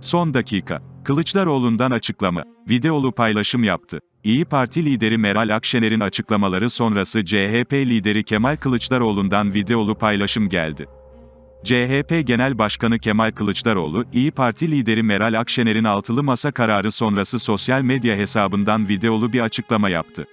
Son dakika. Kılıçdaroğlu'ndan açıklama. Videolu paylaşım yaptı. İyi Parti lideri Meral Akşener'in açıklamaları sonrası CHP lideri Kemal Kılıçdaroğlu'ndan videolu paylaşım geldi. CHP Genel Başkanı Kemal Kılıçdaroğlu, İyi Parti lideri Meral Akşener'in altılı masa kararı sonrası sosyal medya hesabından videolu bir açıklama yaptı.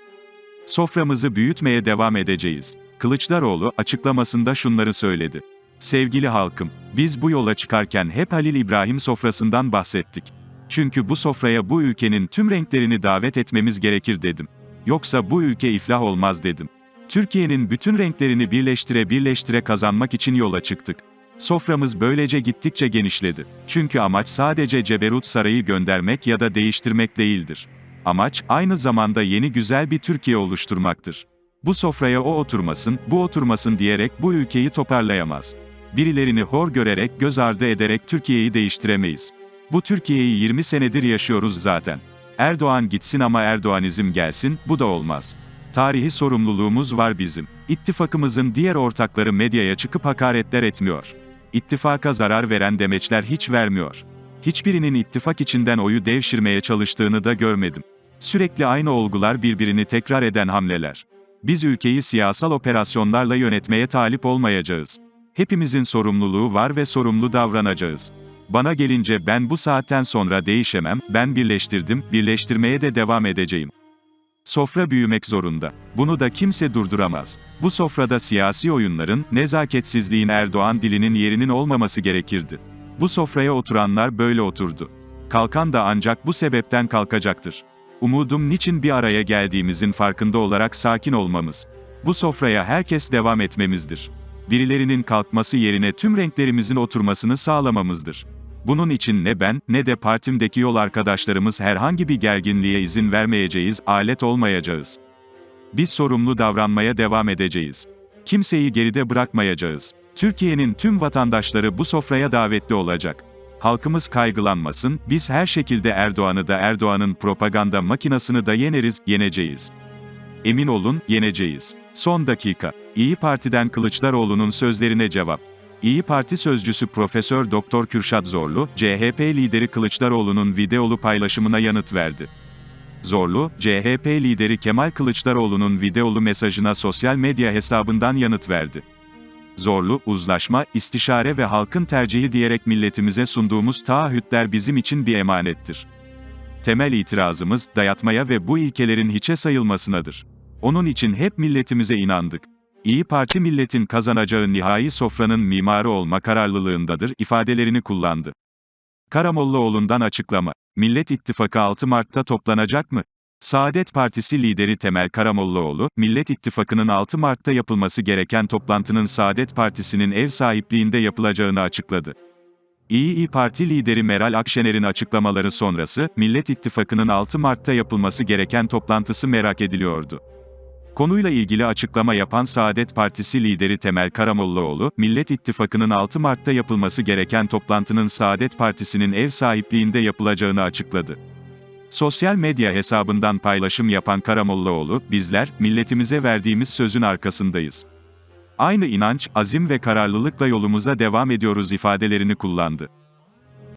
Soframızı büyütmeye devam edeceğiz. Kılıçdaroğlu açıklamasında şunları söyledi. Sevgili halkım, biz bu yola çıkarken hep Halil İbrahim sofrasından bahsettik. Çünkü bu sofraya bu ülkenin tüm renklerini davet etmemiz gerekir dedim. Yoksa bu ülke iflah olmaz dedim. Türkiye'nin bütün renklerini birleştire birleştire kazanmak için yola çıktık. Soframız böylece gittikçe genişledi. Çünkü amaç sadece Ceberut Sarayı göndermek ya da değiştirmek değildir. Amaç, aynı zamanda yeni güzel bir Türkiye oluşturmaktır. Bu sofraya o oturmasın, bu oturmasın diyerek bu ülkeyi toparlayamaz. Birilerini hor görerek, göz ardı ederek Türkiye'yi değiştiremeyiz. Bu Türkiye'yi 20 senedir yaşıyoruz zaten. Erdoğan gitsin ama Erdoğanizm gelsin, bu da olmaz. Tarihi sorumluluğumuz var bizim. İttifakımızın diğer ortakları medyaya çıkıp hakaretler etmiyor. İttifaka zarar veren demeçler hiç vermiyor. Hiçbirinin ittifak içinden oyu devşirmeye çalıştığını da görmedim. Sürekli aynı olgular birbirini tekrar eden hamleler. Biz ülkeyi siyasal operasyonlarla yönetmeye talip olmayacağız. Hepimizin sorumluluğu var ve sorumlu davranacağız. Bana gelince ben bu saatten sonra değişemem, ben birleştirdim, birleştirmeye de devam edeceğim. Sofra büyümek zorunda. Bunu da kimse durduramaz. Bu sofrada siyasi oyunların, nezaketsizliğin Erdoğan dilinin yerinin olmaması gerekirdi. Bu sofraya oturanlar böyle oturdu. Kalkan da ancak bu sebepten kalkacaktır. Umudum niçin bir araya geldiğimizin farkında olarak sakin olmamız. Bu sofraya herkes devam etmemizdir. Birilerinin kalkması yerine tüm renklerimizin oturmasını sağlamamızdır. Bunun için ne ben, ne de partimdeki yol arkadaşlarımız herhangi bir gerginliğe izin vermeyeceğiz, alet olmayacağız. Biz sorumlu davranmaya devam edeceğiz. Kimseyi geride bırakmayacağız. Türkiye'nin tüm vatandaşları bu sofraya davetli olacak. Halkımız kaygılanmasın, biz her şekilde Erdoğan'ı da Erdoğan'ın propaganda makinasını da yeneriz, yeneceğiz. Emin olun, yeneceğiz. Son dakika. İyi Parti'den Kılıçdaroğlu'nun sözlerine cevap. İyi Parti sözcüsü Profesör Doktor Kürşat Zorlu, CHP lideri Kılıçdaroğlu'nun videolu paylaşımına yanıt verdi. Zorlu, CHP lideri Kemal Kılıçdaroğlu'nun videolu mesajına sosyal medya hesabından yanıt verdi. Zorlu, uzlaşma, istişare ve halkın tercihi diyerek milletimize sunduğumuz taahhütler bizim için bir emanettir. Temel itirazımız, dayatmaya ve bu ilkelerin hiçe sayılmasınadır. Onun için hep milletimize inandık. İyi Parti milletin kazanacağı nihai sofranın mimarı olma kararlılığındadır ifadelerini kullandı. Karamollaoğlu'ndan açıklama. Millet İttifakı 6 Mart'ta toplanacak mı? Saadet Partisi lideri Temel Karamollaoğlu, Millet İttifakı'nın 6 Mart'ta yapılması gereken toplantının Saadet Partisi'nin ev sahipliğinde yapılacağını açıkladı. İyi Parti lideri Meral Akşener'in açıklamaları sonrası, Millet İttifakı'nın 6 Mart'ta yapılması gereken toplantısı merak ediliyordu. Konuyla ilgili açıklama yapan Saadet Partisi lideri Temel Karamollaoğlu, Millet İttifakı'nın 6 Mart'ta yapılması gereken toplantının Saadet Partisi'nin ev sahipliğinde yapılacağını açıkladı. Sosyal medya hesabından paylaşım yapan Karamollaoğlu, bizler, milletimize verdiğimiz sözün arkasındayız. Aynı inanç, azim ve kararlılıkla yolumuza devam ediyoruz ifadelerini kullandı.